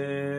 ਗੁਰੂ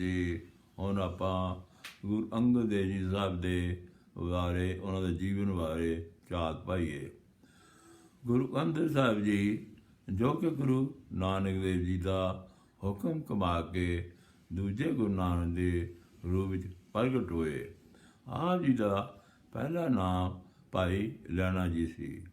ਜੀ, ਹੁਣ ਆਪਾਂ ਗੁਰੂ ਅੰਗਦ ਦੇਵ ਜੀ ਸਾਹਿਬ ਦੇ ਬਾਰੇ, ਉਹਨਾਂ ਦੇ ਜੀਵਨ ਬਾਰੇ ਝਾਤ ਪਾਈਏ। ਗੁਰੂ ਅੰਗਦ ਸਾਹਿਬ ਜੀ, ਜੋ ਕਿ ਗੁਰੂ ਨਾਨਕ ਦੇਵ ਜੀ ਦਾ ਹੁਕਮ ਕਮਾ ਕੇ ਦੂਜੇ ਗੁਰੂ ਨਾਨਕ ਦੇ ਰੂਪ ਵਿੱਚ ਪ੍ਰਗਟ ਹੋਏ। ਆਪ ਜੀ ਦਾ ਪਹਿਲਾ ਨਾਮ ਭਾਈ ਲੈਣਾ ਜੀ ਸੀ।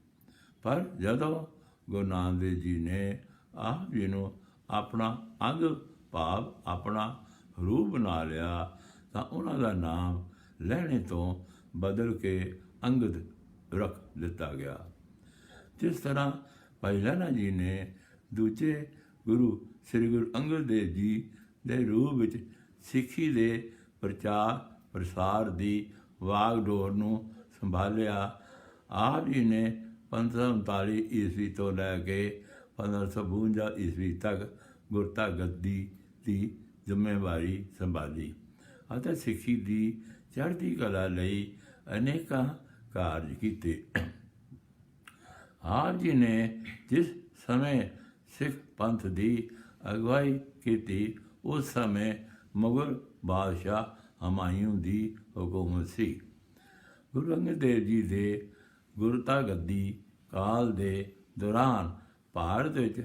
ਪਰ ਜਦੋਂ ਗੁਰੂ ਨਾਨਕ ਦੇਵ ਜੀ ਨੇ ਆਪ ਜੀ ਨੂੰ ਆਪਣਾ ਅੰਗ, ਭਾਵ, ਆਪਣਾ ਰੂਪ ਬਣਾ ਲਿਆ, ਤਾਂ ਉਹਨਾਂ ਦਾ ਨਾਮ ਲੈਣੇ ਤੋਂ ਬਦਲ ਕੇ ਅੰਗਦ ਰੱਖ ਦਿੱਤਾ ਗਿਆ। ਜਿਸ ਤਰ੍ਹਾਂ ਭਾਈ ਲਹਿਣਾ ਜੀ ਨੇ ਦੂਜੇ ਗੁਰੂ ਸ੍ਰੀ ਗੁਰੂ ਅੰਗਦ ਦੇਵ ਜੀ ਦੇ ਰੂਪ ਵਿੱਚ ਸਿੱਖੀ ਦੇ ਪ੍ਰਚਾਰ ਪ੍ਰਸਾਰ ਦੀ ਵਾਗਡੋਰ ਨੂੰ ਸੰਭਾਲਿਆ, ਆਪ ਜੀ ਨੇ 1539 ਈਸਵੀ ਤੋਂ ਲੈ ਕੇ 1552 ਈਸਵੀ ਤੱਕ ਗੁਰਤਾ ਗੱਦੀ ਦੀ ਜ਼ਿੰਮੇਵਾਰੀ ਸੰਭਾਲੀ। ਅਤੇ ਸਿੱਖੀ ਦੀ ਚੜ੍ਹਦੀ ਕਲਾ ਲਈ ਅਨੇਕਾਂ ਕਾਰਜ ਕੀਤੇ। ਆਪ ਜੀ ਨੇ ਜਿਸ ਸਮੇਂ ਸਿੱਖ ਪੰਥ ਦੀ ਅਗਵਾਈ ਕੀਤੀ, ਉਸ ਸਮੇਂ ਮੁਗਲ ਬਾਦਸ਼ਾਹ ਹਮਾਯੂੰ ਦੀ ਹਕੂਮਤ ਸੀ। ਗੁਰੂ ਅੰਗਦ ਦੇਵ ਜੀ ਦੇ ਗੁਰਤਾ ਗੱਦੀ ਕਾਲ ਦੇ ਦੌਰਾਨ ਭਾਰਤ ਵਿੱਚ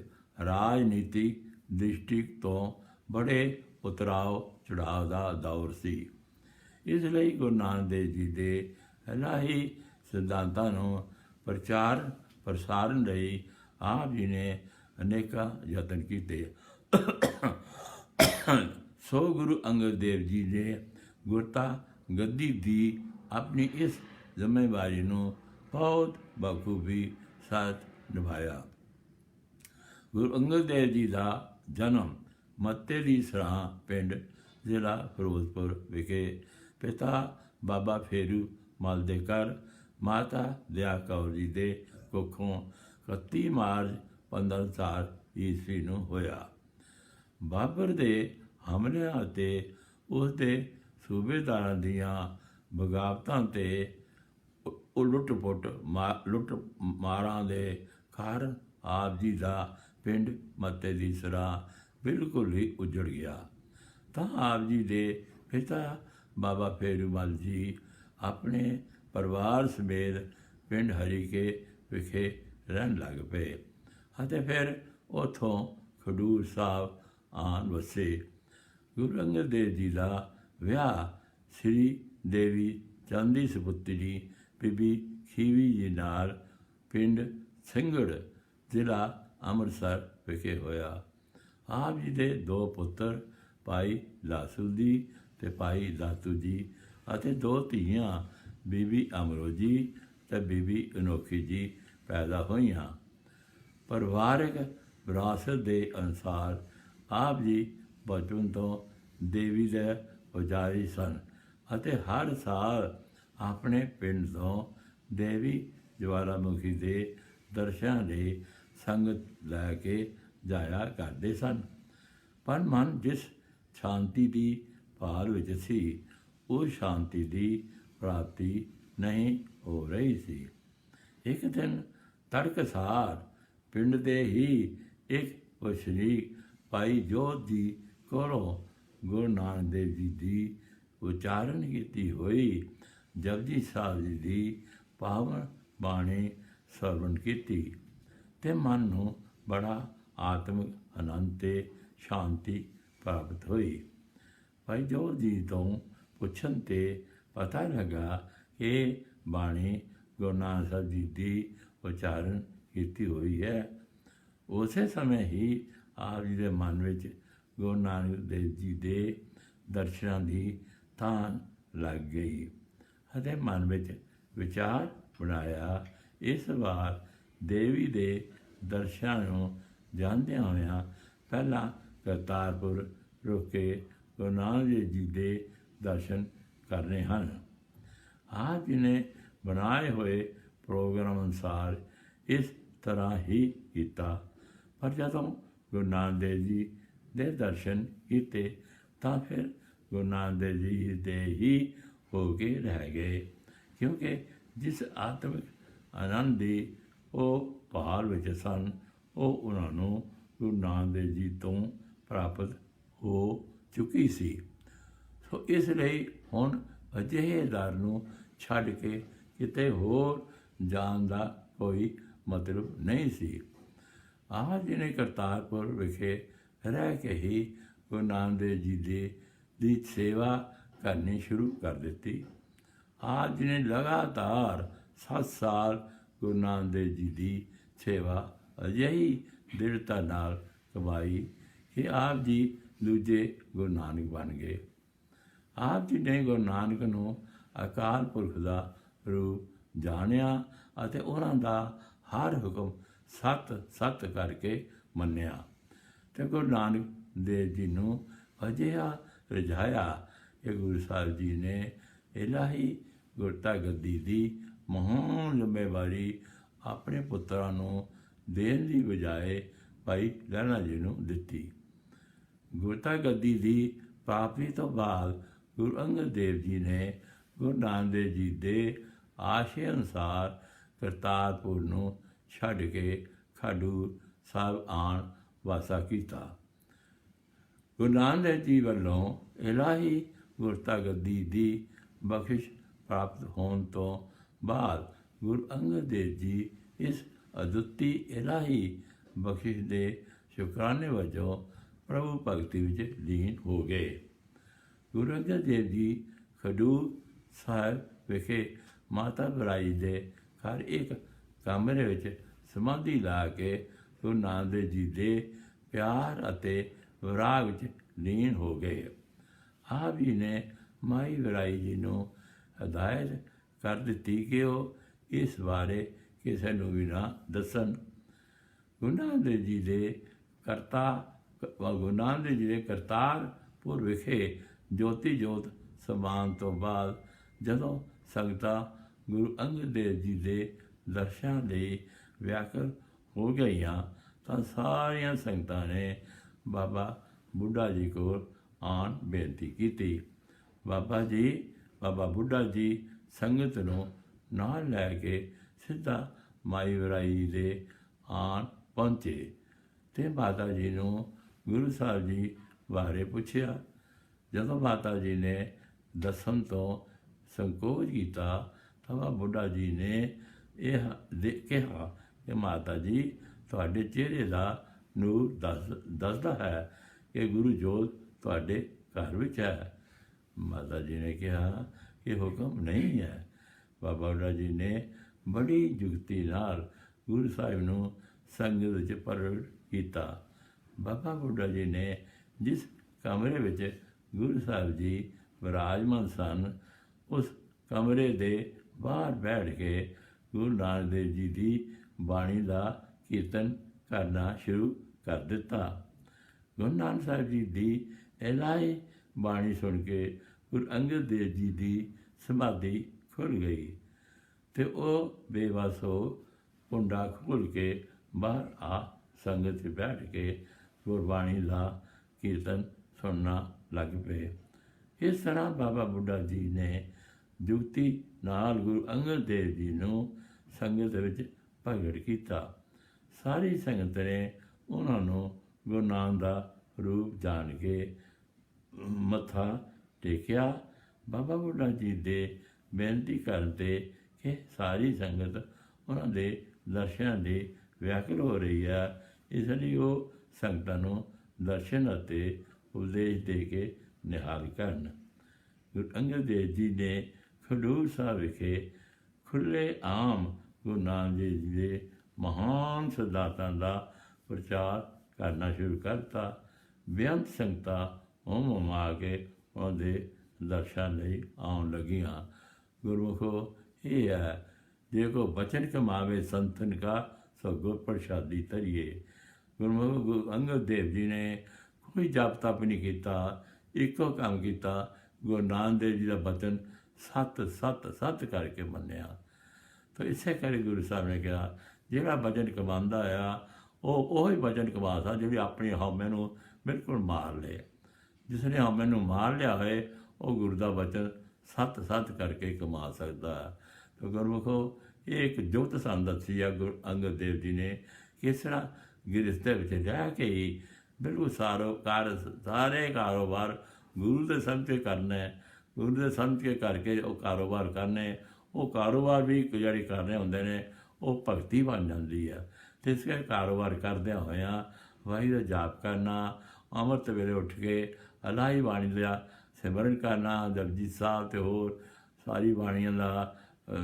ਰਾਜਨੀਤੀ ਦ੍ਰਿਸ਼ਟੀ ਤੋਂ ਬੜੇ ਉਤਰਾਅ ਚੜਾਅ ਦਾ ਦੌਰ ਸੀ। ਇਸ ਲਈ ਗੁਰੂ ਨਾਨਕ ਦੇਵ ਜੀ ਦੇ ਇਲਾਹੀ ਸਿਧਾਂਤਾਂ ਨੂੰ ਪ੍ਰਚਾਰ, ਪ੍ਰਸਾਰਨ ਲਈ ਆਪ ਜੀ ਨੇ ਅਨੇਕਾਂ ਯਤਨ ਕੀਤੇ। ਸੋ ਗੁਰੂ ਅੰਗਦ ਦੇਵ ਜੀ ਨੇ ਗੁਰਤਾ ਗੱਦੀ ਦੀ ਆਪਣੀ ਇਸ ਜ਼ਿੰਮੇਵਾਰੀ ਨੂੰ ਬਹੁਤ ਬਖੂਬੀ ਸਾਥ ਨਿਭਾਇਆ। ਗੁਰੂ ਅੰਗਦ ਦੇਵ ਜੀ ਦਾ ਜਨਮ ਮੱਤੇ ਦੀ ਸਰਾਂ ਪਿੰਡ ਜ਼ਿਲ੍ਹਾ ਫਿਰੋਜ਼ਪੁਰ ਵਿਖੇ। ਪਿਤਾ ਬਾਬਾ ਫੇਰੂ ਮਲ ਦੇ ਘਰ ਮਾਤਾ ਦਇਆ ਕੌਰ ਜੀ ਦੇ ਕੁੱਖੋਂ 31 ਮਾਰਚ 1504 ਈਸਵੀ ਨੂੰ ਹੋਇਆ। ਬਾਬਰ ਦੇ ਹਮਲਿਆਂ ਅਤੇ ਉਸ ਦੇ ਸੂਬੇਦਾਰਾਂ ਦੀਆਂ ਬਗਾਵਤਾਂ ਤੇ ਉਹ ਲੁੱਟ-ਪੁੱਟ ਮਾ- ਲੁੱਟ ਮਾਰਾਂ ਦੇ ਕਾਰਨ ਆਪ ਜੀ ਦਾ ਪਿੰਡ ਮੱਤੇ ਦੀ ਸਰਾਂ ਬਿਲਕੁਲ ਹੀ ਉਜੜ ਗਿਆ। ਤਾਂ ਆਪ ਜੀ ਦੇ ਪਿਤਾ ਬਾਬਾ ਫੇਰੂਮਲ ਜੀ ਆਪਣੇ ਪਰਿਵਾਰ ਸਮੇਤ ਪਿੰਡ ਹਰੀਕੇ ਵਿਖੇ ਰਹਿਣ ਲੱਗ ਪਏ ਅਤੇ ਫਿਰ ਉਥੋਂ ਖਡੂਰ ਸਾਹਿਬ ਆਨ ਵਸੇ। ਗੁਰੂ ਅੰਗਦ ਦੇਵ ਜੀ ਦਾ ਵਿਆਹ ਸ੍ਰੀ ਦੇਵੀ ਚਾਂਦੀ ਸੁਪੁੱਤਰੀ ਬੀਬੀ ਖੀਵੀ ਜੀ ਨਾਲ ਪਿੰਡ ਸਿੰਘੜ ਜ਼ਿਲ੍ਹਾ ਅੰਮ੍ਰਿਤਸਰ ਵਿਖੇ ਹੋਇਆ। ਆਪ ਜੀ ਦੇ ਦੋ ਪੁੱਤਰ, ਭਾਈ ਲਾਸੂ ਜੀ ਤੇ ਭਾਈ ਦਾਤੂ ਜੀ ਅਤੇ ਦੋ ਧੀਆਂ, ਬੀਬੀ ਅਮਰੋ ਜੀ ਤੇ ਬੀਬੀ ਅਨੋਖੀ ਜੀ ਪੈਦਾ ਹੋਈਆਂ। ਪਰਿਵਾਰਕ ਵਿਰਾਸਤ ਦੇ ਅਨੁਸਾਰ ਆਪ ਜੀ ਬਚਪਨ ਤੋਂ ਦੇਵੀ ਦੇ ਪੁਜਾਰੀ ਸਨ ਅਤੇ ਹਰ ਸਾਲ ਆਪਣੇ ਪਿੰਡ ਤੋਂ ਦੇਵੀ ਜਵਾਲਾਮੁਖੀ ਦੇ ਦਰਸ਼ਨਾਂ ਲਈ ਸੰਗਤ ਲੈ ਕੇ ਜਾਇਆ ਕਰਦੇ ਸਨ। ਪਰ ਮਨ ਜਿਸ ਸ਼ਾਂਤੀ ਦੀ ਭਾਲ ਵਿੱਚ ਸੀ, ਉਹ ਸ਼ਾਂਤੀ ਦੀ ਪ੍ਰਾਪਤੀ ਨਹੀਂ ਹੋ ਰਹੀ ਸੀ। ਇੱਕ ਦਿਨ ਤੜਕਸਾਰ ਪਿੰਡ ਦੇ ਹੀ ਇੱਕ ਵਸਨੀਕ ਭਾਈ ਜੋਤ ਜੀ ਕੋਲੋਂ ਗੁਰੂ ਨਾਨਕ ਦੇਵ ਜੀ ਦੀ ਉਚਾਰਨ ਕੀਤੀ ਹੋਈ ਜਪਜੀ ਸਾਹਿਬ ਜੀ ਦੀ ਪਾਵਨ ਬਾਣੀ ਸਰਵਣ ਕੀਤੀ ਤੇ ਮਨ ਨੂੰ ਬੜਾ ਆਤਮਿਕ ਆਨੰਦ ਤੇ ਸ਼ਾਂਤੀ ਪ੍ਰਾਪਤ ਹੋਈ। ਭਾਈ ਜੋਤ ਜੀ ਤੋਂ ਪੁੱਛਣ ਤੇ ਪਤਾ ਲੱਗਾ ਕਿ ਬਾਣੀ ਗੁਰੂ ਨਾਨਕ ਸਾਹਿਬ ਜੀ ਦੀ ਉਚਾਰਨ ਕੀਤੀ ਹੋਈ ਹੈ। ਉਸੇ ਸਮੇਂ ਹੀ ਆਪ ਜੀ ਦੇ ਮਨ ਵਿੱਚ ਗੁਰੂ ਨਾਨਕ ਦੇਵ ਜੀ ਦੇ ਦਰਸ਼ਨਾਂ ਦੀ ਥਾਂ ਲੱਗ ਗਈ ਅਤੇ ਮਨ ਵਿੱਚ ਵਿਚਾਰ ਬਣਾਇਆ। ਇਸ ਵਾਰ ਦੇਵੀ ਦੇ ਦਰਸ਼ਨਾਂ ਨੂੰ ਜਾਂਦਿਆਂ ਹੋਇਆਂ ਪਹਿਲਾਂ ਕਰਤਾਰਪੁਰ ਰੁਕ ਕੇ ਗੁਰੂ ਨਾਨਕ ਦੇਵ ਜੀ ਦੇ ਦਰਸ਼ਨ ਕਰਨੇ ਹਨ। ਆਪ ਜੀ ਨੇ ਬਣਾਏ ਹੋਏ ਪ੍ਰੋਗਰਾਮ ਅਨੁਸਾਰ ਇਸ ਤਰ੍ਹਾਂ ਹੀ ਕੀਤਾ। ਪਰ ਜਦੋਂ ਗੁਰੂ ਨਾਨਕ ਦੇਵ ਜੀ ਦੇ ਦਰਸ਼ਨ ਕੀਤੇ, ਤਾਂ ਫਿਰ ਗੁਰੂ ਨਾਨਕ ਦੇਵ ਜੀ ਦੇ ਹੀ ਹੋ ਕੇ ਰਹਿ ਗਏ। ਕਿਉਂਕਿ ਜਿਸ ਆਤਮਿਕ ਆਨੰਦ ਦੀ ਉਹ ਪਹਾੜ ਵਿੱਚ ਸਨ ਉਹ ਉਹਨਾਂ ਨੂੰ ਗੁਰੂ ਨਾਨਕ ਦੇਵ ਜੀ ਤੋਂ ਪ੍ਰਾਪਤ ਹੋ ਚੁੱਕੀ ਸੀ। ਸੋ ਇਸ ਲਈ ਹੁਣ ਅਜਿਹੇ ਦਰ ਨੂੰ ਛੱਡ ਕੇ ਕਿਤੇ ਹੋਰ ਜਾਣ ਦਾ ਕੋਈ ਮਤਲਬ ਨਹੀਂ ਸੀ। ਆਹ ਜੀ ਨੇ ਕਰਤਾਰਪੁਰ ਵਿਖੇ ਰਹਿ ਕੇ ਹੀ ਗੁਰੂ ਨਾਨਕ ਦੇਵ ਜੀ ਦੇ ਦੀ ਸੇਵਾ ਕਰਨੀ ਸ਼ੁਰੂ ਕਰ ਦਿੱਤੀ। ਆਪ ਜੀ ਨੇ ਲਗਾਤਾਰ 7 ਸਾਲ ਗੁਰੂ ਨਾਨਕ ਦੇਵ ਜੀ ਦੀ ਸੇਵਾ ਅਜਿਹੀ ਦ੍ਰਿੜਤਾ ਨਾਲ ਕਮਾਈ ਕਿ ਆਪ ਜੀ ਦੂਜੇ ਗੁਰੂ ਨਾਨਕ ਬਣ ਗਏ। ਆਪ ਜੀ ਨੇ ਗੁਰੂ ਨਾਨਕ ਨੂੰ ਅਕਾਲ ਪੁਰਖ ਦਾ ਰੂਪ ਜਾਣਿਆ ਅਤੇ ਉਹਨਾਂ ਦਾ ਹਰ ਹੁਕਮ ਸਤ ਸਤ ਕਰਕੇ ਮੰਨਿਆ। ਤੇ ਗੁਰੂ ਨਾਨਕ ਦੇਵ ਜੀ ਨੂੰ ਅਜਿਹਾ ਰਜਾਇਆ ਕਿ ਗੁਰੂ ਸਾਹਿਬ ਜੀ ਨੇ ਇਲਾਹੀ ਗੁਰਤਾ ਗੱਦੀ ਦੀ ਮਹਾਨ ਜ਼ਿੰਮੇਵਾਰੀ ਆਪਣੇ ਪੁੱਤਰਾਂ ਨੂੰ ਦੇਣ ਦੀ ਬਜਾਏ ਭਾਈ ਲਹਿਣਾ ਜੀ ਨੂੰ ਦਿੱਤੀ। ਗੁਰਤਾ ਗੱਦੀ ਦੀ ਪ੍ਰਾਪਤੀ ਤੋਂ ਬਾਅਦ ਗੁਰੂ ਅੰਗਦ ਦੇਵ ਜੀ ਨੇ ਗੁਰੂ ਨਾਨਕ ਦੇਵ ਜੀ ਦੇ ਆਸ਼ੇ ਅਨੁਸਾਰ ਕਰਤਾਰਪੁਰ ਨੂੰ ਛੱਡ ਕੇ ਖਾਡੂ ਸਾਹਿਬ ਆਣ ਵਾਸਾ ਕੀਤਾ। ਗੁਰੂ ਨਾਨਕ ਦੇਵ ਜੀ ਵੱਲੋਂ ਇਲਾਹੀ ਗੁਰਤਾ ਗੱਦੀ ਦੀ ਬਖਸ਼ ਪ੍ਰਾਪਤ ਹੋਣ ਤੋਂ ਬਾਅਦ ਗੁਰੂ ਅੰਗਦ ਦੇਵ ਜੀ ਇਸ ਅਦੁੱਤੀ ਇਲਾਹੀ ਬਖਸ਼ਿਸ਼ ਦੇ ਸ਼ੁਕਰਾਨੇ ਵਜੋਂ ਪ੍ਰਭੂ ਭਗਤੀ ਵਿੱਚ ਲੀਨ ਹੋ ਗਏ। ਗੁਰੂ ਅੰਗਦ ਦੇਵ ਜੀ ਖਡੂਰ ਸਾਹਿਬ ਵਿਖੇ ਮਾਤਾ ਬਰਾਈ ਦੇ ਹਰ ਇੱਕ ਕਮਰੇ ਵਿੱਚ ਸਮਾਧੀ ਲਾ ਕੇ ਗੁਰੂ ਨਾਨਕ ਦੇਵ ਜੀ ਦੇ ਪਿਆਰ ਅਤੇ ਵਿਰਾਗ ਵਿੱਚ ਲੀਨ ਹੋ ਗਏ। ਆਪ ਜੀ ਨੇ ਮਾਈ ਬਰਾਈ ਜੀ ਨੂੰ ਹਦਾਇਤ ਕਰ ਦਿੱਤੀ ਕਿ ਉਹ ਇਸ ਬਾਰੇ ਕਿਸੇ ਨੂੰ ਵੀ ਨਾ ਦੱਸਣ। ਗੁਰੂ ਨਾਨਕ ਦੇਵ ਜੀ ਦੇ ਕਰਤਾ ਗੁਰੂ ਨਾਨਕ ਦੇਵ ਜੀ ਦੇ ਕਰਤਾਰਪੁਰ ਵਿਖੇ ਜੋਤੀ ਜੋਤ ਸਮਾਨ ਤੋਂ ਬਾਅਦ ਜਦੋਂ ਸੰਗਤਾਂ ਗੁਰੂ ਅੰਗਦ ਦੇਵ ਜੀ ਦੇ ਦਰਸ਼ਨਾਂ ਲਈ ਵਿਆਕੁਲ ਹੋ ਗਈਆਂ, ਤਾਂ ਸਾਰੀਆਂ ਸੰਗਤਾਂ ਨੇ ਬਾਬਾ ਬੁੱਢਾ ਜੀ ਕੋਲ ਆਣ ਬੇਨਤੀ ਕੀਤੀ। ਬਾਬਾ ਜੀ, ਬਾਬਾ ਬੁੱਢਾ ਜੀ ਸੰਗਤ ਨੂੰ ਨਾਲ ਲੈ ਕੇ ਸਿੱਧਾ ਮਾਈ ਵਰਾਈ ਦੇ ਆਣ ਪਹੁੰਚੇ ਤੇ ਮਾਤਾ ਜੀ ਨੂੰ ਗੁਰੂ ਸਾਹਿਬ ਜੀ ਬਾਰੇ ਪੁੱਛਿਆ। ਜਦੋਂ ਮਾਤਾ ਜੀ ਨੇ ਦਸਮ ਤੋਂ ਸੰਕੋਚ ਕੀਤਾ, ਤਾਂ ਬੁੱਢਾ ਜੀ ਨੇ ਇਹ ਦੇ ਕਿਹਾ ਕਿ ਮਾਤਾ ਜੀ, ਤੁਹਾਡੇ ਚਿਹਰੇ ਦਾ ਨੂਰ ਦੱਸ ਦੱਸਦਾ ਹੈ ਕਿ ਗੁਰੂ ਜੋਤ ਤੁਹਾਡੇ ਘਰ ਵਿੱਚ ਹੈ। ਮਾਤਾ ਜੀ ਨੇ ਕਿਹਾ ਕਿ ਹੁਕਮ ਨਹੀਂ ਹੈ। ਬਾਬਾ ਬੁੱਢਾ ਜੀ ਨੇ ਬੜੀ ਜੁਗਤੀ ਨਾਲ ਗੁਰੂ ਸਾਹਿਬ ਨੂੰ ਸੰਗਤ ਵਿੱਚ ਪ੍ਰਗਟ ਕੀਤਾ। ਬਾਬਾ ਬੁੱਢਾ ਜੀ ਨੇ ਜਿਸ ਕਮਰੇ ਵਿੱਚ ਗੁਰੂ ਸਾਹਿਬ ਜੀ ਵਿਰਾਜਮਾਨ ਸਨ, ਉਸ ਕਮਰੇ ਦੇ ਬਾਹਰ ਬੈਠ ਕੇ ਗੁਰੂ ਨਾਨਕ ਦੇਵ ਜੀ ਦੀ ਬਾਣੀ ਦਾ ਕੀਰਤਨ ਕਰਨਾ ਸ਼ੁਰੂ ਕਰ ਦਿੱਤਾ। ਗੁਰੂ ਨਾਨਕ ਸਾਹਿਬ ਜੀ ਦੀ ਇਲਾਹੀ ਬਾਣੀ ਸੁਣ ਕੇ ਗੁਰੂ ਅੰਗਦ ਦੇਵ ਜੀ ਦੀ ਸਮਾਧੀ ਖੁੱਲ ਗਈ। ਤੇ ਉਹ ਬੇਵਸ ਹੋ ਕੁੰਡਾ ਖੋਲ ਕੇ ਬਾਹਰ ਆ, ਸੰਗਤ 'ਚ ਬੈਠ ਕੇ ਗੁਰਬਾਣੀ ਲਾ ਕੀਰਤਨ ਸੁਣਨਾ ਲੱਗ ਪਏ। ਇਸ ਤਰ੍ਹਾਂ ਬਾਬਾ ਬੁੱਢਾ ਜੀ ਨੇ ਜੁਗਤੀ ਨਾਲ ਗੁਰੂ ਅੰਗਦ ਦੇਵ ਜੀ ਨੂੰ ਸੰਗਤ ਵਿੱਚ ਪ੍ਰਗਟ ਕੀਤਾ। ਸਾਰੀ ਸੰਗਤ ਨੇ ਉਹਨਾਂ ਨੂੰ ਗੁਰੂ ਨਾਨਕ ਦਾ ਰੂਪ ਜਾਣ ਕੇ ਮੱਥਾ ਟੇਕਿਆ। ਬਾਬਾ ਬੁੱਢਾ ਜੀ ਦੇ ਬੇਨਤੀ ਕਰਨ ਇਹ ਸਾਰੀ ਸੰਗਤ ਉਹਨਾਂ ਦੇ ਦਰਸ਼ਨਾਂ ਦੇ ਵਿਆਕੁਲ ਹੋ ਰਹੀ ਹੈ ਇਸ ਲਈ ਉਹ ਸੰਗਤਾਂ ਨੂੰ ਦਰਸ਼ਨ ਅਤੇ ਉਪਦੇਸ਼ ਦੇ ਕੇ ਨਿਹਾਲ ਕਰਨ। ਗੁਰੂ ਅੰਗਦ ਦੇਵ ਜੀ ਨੇ ਖਡੂਰ ਸਾਹਿਬ ਵਿਖੇ ਖੁੱਲੇ ਆਮ ਗੁਰੂ ਨਾਨਕ ਦੇਵ ਜੀ ਦੇ ਮਹਾਨ ਸਿਧਾਂਤਾਂ ਦਾ ਪ੍ਰਚਾਰ ਕਰਨਾ ਸ਼ੁਰੂ ਕਰਤਾ। ਬੇਅੰਤ ਸੰਗਤਾਂ ਹੋਮ ਆ ਕੇ ਉਹਦੇ ਦਰਸ਼ਨ ਲਈ ਆਉਣ ਲੱਗੀਆਂ। ਗੁਰਮੁਖੋ ਇਹ ਹੈ ਜੇ ਕੋ ਬਚਨ ਕਮਾਵੇ ਸੰਤਨ ਕਾ ਸੋ ਗੁਰ ਪ੍ਰਸਾਦੀ ਤਰੀਏ ਗੁਰਮੁਖ ਗੁਰੂ ਅੰਗਦ ਦੇਵ ਜੀ ਨੇ ਕੋਈ ਜਪ ਤਪ ਨਹੀਂ ਕੀਤਾ, ਇੱਕੋ ਕੰਮ ਕੀਤਾ, ਗੁਰੂ ਨਾਨਕ ਦੇਵ ਜੀ ਦਾ ਬਚਨ ਸਤ ਸਤ ਸਤ ਕਰਕੇ ਮੰਨਿਆ। ਤਾਂ ਇਸੇ ਕਰਕੇ ਗੁਰੂ ਸਾਹਿਬ ਨੇ ਕਿਹਾ, ਜਿਹੜਾ ਭਜਨ ਕਮਾਉਂਦਾ ਆ, ਉਹ ਉਹ ਹੀ ਭਜਨ ਕਮਾ ਸਕਦਾ ਜਿਹੜੀ ਆਪਣੀ ਹਉਮੈ ਨੂੰ ਬਿਲਕੁਲ ਮਾਰ ਲਏ ਜਿਸ ਨੇ ਹਉਮੈ ਨੂੰ ਮਾਰ ਲਿਆ ਹੋਏ, ਉਹ ਗੁਰੂ ਦਾ ਬਚਨ ਸਤ ਸਤ ਕਰਕੇ ਕਮਾ ਸਕਦਾ। ਹੈ ਗੁਰਮੁਖੋ ਇਹ ਇੱਕ ਜੋਤ ਸਾਨੂੰ ਦੱਸੀ ਆ ਗੁਰ ਅੰਗਦ ਦੇਵ ਜੀ ਨੇ, ਕਿਸ ਤਰ੍ਹਾਂ ਗਿਰਸਤੇ ਵਿੱਚ ਰਹਿ ਕੇ ਹੀ ਬਿਲਕੁਲ ਸਾਰੋ ਕਾਰ ਸਾਰੇ ਕਾਰੋਬਾਰ ਗੁਰੂ ਦੇ ਸਮਝ ਕੇ ਕਰਨਾ ਹੈ ਗੁਰੂ ਦੇ ਸਮਝ ਕੇ ਕਰਕੇ ਉਹ ਕਾਰੋਬਾਰ ਕਰਨੇ, ਉਹ ਕਾਰੋਬਾਰ ਵੀ ਜਿਹੜੇ ਕਰਨੇ ਹੁੰਦੇ ਨੇ, ਉਹ ਭਗਤੀ ਬਣ ਜਾਂਦੀ ਆ। ਤੇ ਇਸ ਕਰਕੇ ਕਾਰੋਬਾਰ ਕਰਦਿਆਂ ਹੋਇਆਂ ਵਾਹਿਗੁਰੂ ਦਾ ਜਾਪ ਕਰਨਾ, ਅੰਮ੍ਰਿਤ ਵੇਲੇ ਉੱਠ ਕੇ ਅਲਾਈ ਬਾਣੀ ਦਾ ਸਿਮਰਨ ਕਰਨਾ ਜਪਜੀ ਸਾਹਿਬ ਤੇ ਹੋਰ ਸਾਰੀ ਬਾਣੀਆਂ ਦਾ ਅਹ,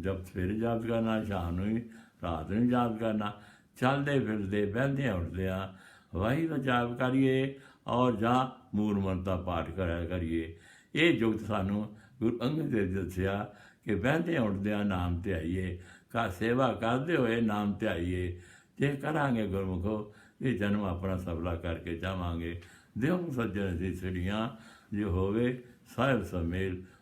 ਜਪ ਸਵੇਰੇ ਜਾਪ ਕਰਨਾ ਸ਼ਾਮ ਨੂੰ ਵੀ ਰਾਤ ਨੂੰ ਜਾਪ ਕਰਨਾ ਚੱਲਦੇ ਫਿਰਦੇ ਬਹਿੰਦੇ ਉੱਠਦੇ ਆ ਵਾਹਿਗੁਰੂ ਦਾ ਜਾਪ ਕਰੀਏ ਔਰ ਜਾਂ ਮੂਲ ਮੰਤਰ ਪਾਠ ਕਰਿਆ ਕਰੀਏ। ਇਹ ਜੁਗਤ ਸਾਨੂੰ ਗੁਰੂ ਅੰਗਦ ਦੇਵ ਜੀ ਦੱਸਿਆ ਕਿ ਬਹਿੰਦੇ ਉੱਠਦਿਆਂ ਨਾਮ ਧਿਆਈਏ ਕਾ ਸੇਵਾ ਕਰਦੇ ਹੋਏ ਨਾਮ ਧਿਆਈਏ। ਜੇ ਕਰਾਂਗੇ ਗੁਰਮੁਖੋ ਇਹ ਜਨਮ ਆਪਣਾ ਸਫਲਾ ਕਰਕੇ ਜਾਵਾਂਗੇ। ਦਿਓ ਸੱਜਣ ਦੀ ਸਿੜੀਆਂ ਜੋ ਹੋਵੇ ਸਾਹਿਬ ਸਮੇਲ